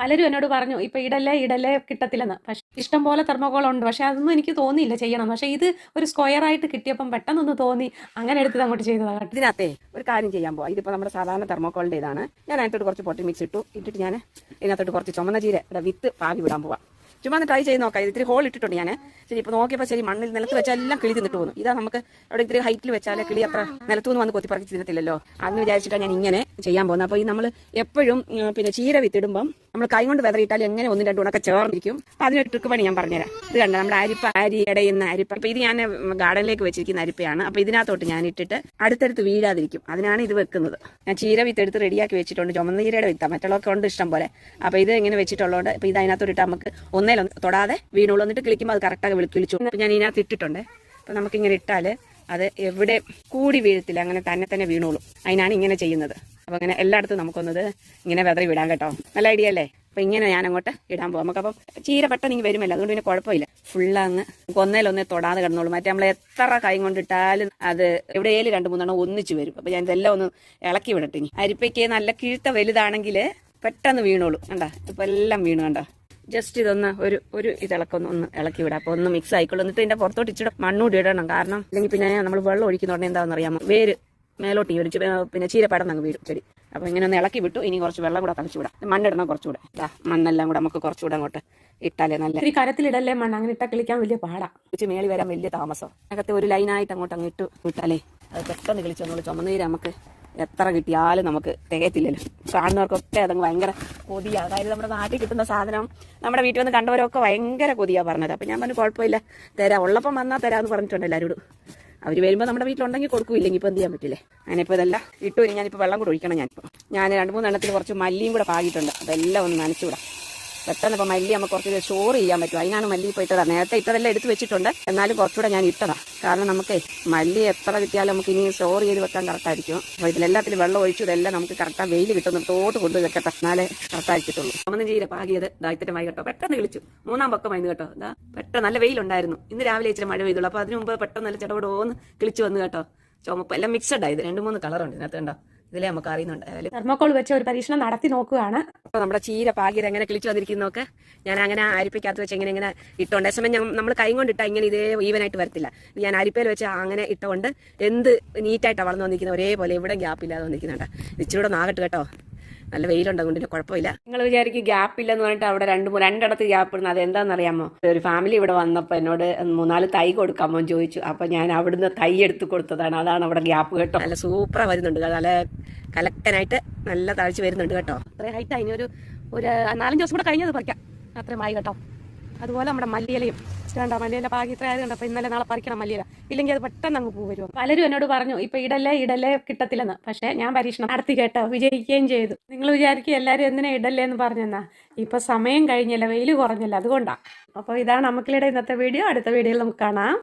പലരും എന്നോട് പറഞ്ഞു ഇപ്പൊ ഇടല്ലേ ഇടല്ലേ കിട്ടത്തില്ലെന്ന്. പക്ഷെ ഇഷ്ടം പോലെ തെർമോകോൾ ഉണ്ട് പക്ഷെ അതൊന്നും എനിക്ക് തോന്നിയില്ല ചെയ്യണം. പക്ഷെ ഇത് ഒരു സ്ക്വയർ ആയിട്ട് കിട്ടിയപ്പം പെട്ടെന്നൊന്ന് തോന്നി. അങ്ങനെ എടുത്തത് അങ്ങോട്ട് ചെയ്തതാണ് ഇതിനകത്തെ ഒരു കാര്യം ചെയ്യാൻ പോവാം. ഇതിപ്പോ നമ്മുടെ സാധാരണ തെർമോക്കോളിന്റെ ഇതാണ് ഞാൻ അതിനകത്തോട്ട് കുറച്ച് പൊട്ടി മിക്സ് ഇട്ടു. ഇട്ടിട്ട് ഞാൻ ഇതിനകത്തോട്ട് കുറച്ച് ചുമന്ന ചീരയുടെ വിത്ത് പാവി വിടാൻ പോവാം. ചുമ്മാ ഒന്ന് ട്രൈ ചെയ്ത് നോക്കാം. ഇത് ഇത്തിരി ഹോൾ ഇട്ടിട്ടുണ്ട് ഞാൻ ശരി ഇപ്പോൾ നോക്കിയപ്പോൾ ശരി മണ്ണിൽ നിലത്ത് വെച്ചാൽ എല്ലാം കിളി തിന്നിട്ട് പോകുന്നു. ഇതാ നമുക്ക് അവിടെ ഇത്തിരി ഹൈറ്റിൽ വെച്ചാൽ കിളി അത്ര നിലത്തുനിന്ന് വന്ന് കൊത്തിപ്പറക്കി തിന്നത്തില്ലല്ലോ. അന്ന് വിചാരിച്ചിട്ടാണ് ഞാൻ ഇങ്ങനെ ചെയ്യാൻ പോകുന്നത്. അപ്പോൾ ഈ നമ്മൾ എപ്പോഴും പിന്നെ ചീര വിത്തിടുമ്പം നമ്മൾ കൈ കൊണ്ട് വെതറിയിട്ടാൽ എങ്ങനെ ഒന്നും രണ്ടും ഉണക്കെ ചേർന്നിരിക്കും. അപ്പോൾ അതിനൊരു ട്രിക്ക് പണി ഞാൻ പറഞ്ഞുതരാം. ഇത് കണ്ട? നമ്മുടെ അരിപ്പ അരി ഇടയുന്ന അരിപ്പ. അപ്പം ഇത് ഞാൻ ഗാർഡനിലേക്ക് വെച്ചിരിക്കുന്ന അരിപ്പയാണ്. അപ്പോൾ ഇതിനകത്തോട്ട് ഞാൻ ഇട്ടിട്ട് അടുത്തടുത്ത് വീഴാതിരിക്കും. അതിനാണ് ഇത് വെക്കുന്നത്. ഞാൻ ചീര വിത്തെടുത്ത് റെഡിയാക്കി വെച്ചിട്ടുണ്ട്. ചുമന്ന ചീരയുടെ വിത്താ. മറ്റുള്ളവർക്ക് ഉണ്ട് ഇഷ്ടം പോലെ. അപ്പോൾ ഇത് ഇങ്ങനെ വെച്ചിട്ടുള്ളതുകൊണ്ട് ഇപ്പോൾ ഇത് അതിനകത്തോട്ട് ഇട്ട് നമുക്ക് ഒന്നേലൊന്ന് തൊടാതെ വീണുള്ളൂ വന്നിട്ട് കിളിക്കുമ്പോൾ അത് കറക്റ്റ് വിളി വിളിച്ചു ഞാൻ ഇതിനകത്ത് ഇട്ടിട്ടുണ്ട്. അപ്പോൾ നമുക്കിങ്ങനെ ഇട്ടാൽ അത് എവിടെ കൂടി വീഴത്തില്ല. അങ്ങനെ തന്നെ തന്നെ വീണോളും. അതിനാണ് ഇങ്ങനെ ചെയ്യുന്നത്. അപ്പൊ അങ്ങനെ എല്ലായിടത്തും നമുക്കൊന്നത് ഇങ്ങനെ വെതറി വിടാൻ കേട്ടോ. നല്ല ഐഡിയ അല്ലേ? അപ്പൊ ഇങ്ങനെ ഞാൻ അങ്ങോട്ട് ഇടാൻ പോകാം നമുക്കപ്പം ചീര പെട്ടെന്ന് ഇങ്ങനെ വരുമല്ലോ. അതുകൊണ്ട് പിന്നെ കുഴപ്പമില്ല. ഫുള്ളങ്ങ് നമുക്ക് ഒന്നേലൊന്നേ തൊടാതെ കിടന്നോളൂ. മറ്റേ നമ്മൾ എത്ര കൈ കൊണ്ടിട്ടാലും അത് എവിടെയെങ്കിലും രണ്ട് മൂന്നെണ്ണം ഒന്നിച്ച് വരും. അപ്പൊ ഞാൻ ഇതെല്ലാം ഒന്ന് ഇളക്കി വിടട്ടെ അരിപ്പയ്ക്ക് നല്ല കിഴുത്ത വലുതാണെങ്കിൽ പെട്ടെന്ന് വീണോളൂ. കണ്ട? ഇപ്പൊ എല്ലാം വീണു കണ്ടോ? ജസ്റ്റ് ഇതൊന്ന് ഒരു ഒരു ഇതിളക്കൊന്ന് ഒന്ന് ഇളക്കി വിടാം. അപ്പോൾ ഒന്ന് മിക്സ് ആയിക്കോളൂ. എന്നിട്ട് ഇതിന്റെ പുറത്തോട്ട് ഇച്ചിരി മണ്ണൂടി ഇടണം. കാരണം അല്ലെങ്കിൽ പിന്നെ നമ്മൾ വെള്ളം ഒഴിക്കുന്ന ഉടനെ എന്താണെന്ന് അറിയാമോ? വേര് മേലോട്ട് ഈ ഒരു പിന്നെ ചീരപ്പടം അങ്ങ് വീഴും. ചെടി അപ്പോൾ ഇങ്ങനെ ഒന്ന് ഇളക്കി വിട്ടു. ഇനി കുറച്ച് വെള്ളം കൂടെ തളിച്ചു വിടാം. മണ്ണിടണം കുറച്ചുകൂടെ. ദാ മണ്ണെല്ലാം കൂടെ നമുക്ക് കുറച്ചുകൂടെ അങ്ങോട്ട് ഇട്ടാലേ നല്ല ഈ കരത്തിലിടല്ലേ മണ്ണ്? അങ്ങനെ ഇട്ടാ കളിക്കാൻ വലിയ പാടാ. ഉച്ച മേളി വരാൻ വലിയ താമസം. അകത്ത് ഒരു ലൈനായിട്ട് അങ്ങോട്ട് അങ്ങ് ഇട്ട് വിട്ടാലേ. അത് പെട്ടെന്ന് കളിച്ചു നമ്മൾ ചുമന്നീര് നമുക്ക് എത്ര കിട്ടിയാലും നമുക്ക് തികയത്തില്ലല്ലോ. കാണുന്നവർക്കൊക്കെ അതങ്ങ് ഭയങ്കര കൊതിയാണ് അതായത് നമ്മുടെ നാട്ടിൽ കിട്ടുന്ന സാധനം നമ്മുടെ വീട്ടിൽ വന്ന് കണ്ടവരൊക്കെ ഭയങ്കര കൊതിയാണ് പറഞ്ഞത്. അപ്പം ഞാൻ പറഞ്ഞു കുഴപ്പമില്ല തരാം. ഉള്ളപ്പം വന്നാൽ തരാമെന്ന് പറഞ്ഞിട്ടുണ്ട് എല്ലാവരോടും അവർ വരുമ്പോൾ നമ്മുടെ വീട്ടിലുണ്ടെങ്കിൽ കൊടുക്കില്ലെങ്കിൽ ഇപ്പം എന്ത് ചെയ്യാൻ പറ്റില്ലേ? ഞാനിപ്പോൾ ഇതെല്ലാം ഇട്ടു ഞാനിപ്പോൾ വെള്ളം കൂടെ ഒഴിക്കണം ഞാനിപ്പോൾ ഞാൻ രണ്ട് മൂന്നെണ്ണത്തിൽ കുറച്ച് മല്ലിയും കൂടെ പാകിയിട്ടുണ്ട്. അതെല്ലാം ഒന്ന് നനച്ചു വിടാം പെട്ടെന്ന് ഇപ്പം മല്ലി നമുക്ക് കുറച്ച് സ്റ്റോർ ചെയ്യാൻ പറ്റും. അതിനാണ് മല്ലി ഇപ്പോൾ ഇട്ടതാ. നേരത്തെ ഇട്ടതെല്ലാം എടുത്ത് വെച്ചിട്ടുണ്ട്. എന്നാലും കുറച്ചുകൂടെ ഞാൻ ഇട്ടതാ. കാരണം നമുക്ക് മല്ലി എത്ര കിട്ടിയാലും നമുക്ക് ഇനി സ്റ്റോർ ചെയ്ത് വെക്കാൻ കറക്റ്റായിരിക്കും അപ്പോൾ ഇതിലെല്ലാത്തിലും വെള്ളം ഒഴിച്ചു ഇതെല്ലാം നമുക്ക് കറക്റ്റാ വെയിൽ കിട്ടുന്നു തോട്ട് കൊണ്ട് വെക്കട്ടെ. എന്നാലേ കറക്റ്റായിരിക്കത്തുള്ളൂ ചുമന്ന ചീര പാകിയത് ദായിത്തരമായി കേട്ടോ. പെട്ടെന്ന് വിളിച്ചു മൂന്നാം പക്കമായിരുന്നു കേട്ടോ. ഇതാ പെട്ടെന്ന് നല്ല വെയിലുണ്ടായിരുന്നു. ഇന്ന് രാവിലെ ഇച്ചിരി മഴ പെയ്തുള്ളൂ. അപ്പോൾ അതിന് മുമ്പ് പെട്ടെന്ന് നല്ല ചടപടോന്ന് കിളിച്ചു വന്നു കേട്ടോ. ചുമപ്പ് എല്ലാം മിക്സഡ് ആയത് രണ്ട് മൂന്ന് കളറുണ്ട് ഇതിനകത്ത് കണ്ടോ. ഇതിലേ നമുക്ക് അറിയുന്നുണ്ട് തെർമോക്കോൾ വെച്ച് ഒരു പരീക്ഷണം നടത്തി നോക്കുകയാണ്. അപ്പോൾ നമ്മുടെ ചീര പാകിര എങ്ങനെ കിളിച്ചു വന്നിരിക്കുന്നതൊക്കെ ഞാൻ അങ്ങനെ അരിപ്പയ്ക്കകത്ത് വെച്ച് ഇങ്ങനെ ഇങ്ങനെ ഇട്ടുകൊണ്ട് ഞാൻ നമ്മൾ കൈ ഇട്ടാൽ ഇങ്ങനെ ഇതേ ഈവനായിട്ട് വരത്തില്ല. ഞാൻ അരിപ്പയിൽ വെച്ച് അങ്ങനെ ഇട്ടുകൊണ്ട് എന്ത് നീറ്റായിട്ടാണ് വളർന്നു വന്നിരിക്കുന്നത്? ഒരേപോലെ ഇവിടെ ഗ്യാപ്പ് ഇല്ലാതെ വന്നിരിക്കുന്നുണ്ട്. ഇച്ചിരൂടെ നാകട്ട് കേട്ടോ. നല്ല വെയിലുണ്ട് അതുകൊണ്ട് കുഴപ്പമില്ല. നിങ്ങൾ വിചാരിക്കും ഗ്യാപ്പ് ഇല്ലെന്ന് പറഞ്ഞിട്ട് അവിടെ രണ്ട് രണ്ടിടത്ത് ഗ്യാപ്പ് ഇടുന്നത് അതെന്താണെന്ന് അറിയാമോ ഒരു ഫാമിലി ഇവിടെ വന്നപ്പോൾ എന്നോട് മൂന്നാൽ തൈ കൊടുക്കാമോ എന്ന് ചോദിച്ചു. അപ്പോൾ ഞാൻ അവിടുന്ന് തൈ എടുത്ത് കൊടുത്തതാണ്. അതാണ് അവിടെ ഗ്യാപ്പ് കേട്ടോ. നല്ല സൂപ്പറാണ് വരുന്നുണ്ട്. നല്ല കലക്കനായിട്ട് നല്ല താഴ്ച വരുന്നുണ്ട് കേട്ടോ. അത്രയും ഹൈറ്റ് അതിന് ഒരു ഒരു നാലഞ്ച് ദിവസം കൂടെ കഴിഞ്ഞത് പറിക്കാം. അത്രയും ആയി കേട്ടോ. അതുപോലെ നമ്മുടെ മല്ലിയിലയും. വേണ്ട മല്ലിയില പാകി ഇത്ര ആയതുകൊണ്ട് അപ്പോൾ ഇന്നലെ നാളെ പറിക്കണം മല്ലിയില. ഇല്ലെങ്കിൽ അത് പെട്ടെന്ന് അങ്ങ് പൂ വരുമോ പലരും എന്നോട് പറഞ്ഞു ഇപ്പൊ ഇടല്ലേ ഇടല്ലേ കിട്ടത്തില്ലെന്ന്. പക്ഷെ ഞാൻ പരീക്ഷണം നടത്തി കേട്ടോ വിജയിക്കുകയും ചെയ്തു. നിങ്ങൾ വിചാരിക്കും എല്ലാവരും എന്തിനാ ഇടല്ലേ എന്ന് പറഞ്ഞെന്നാ. ഇപ്പൊ സമയം കഴിഞ്ഞില്ല വെയിൽ കുറഞ്ഞില്ല അതുകൊണ്ടാണ് അപ്പോൾ ഇതാണ് നമുക്കിടെ ഇന്നത്തെ വീഡിയോ. അടുത്ത വീഡിയോയിൽ നമുക്ക് കാണാം.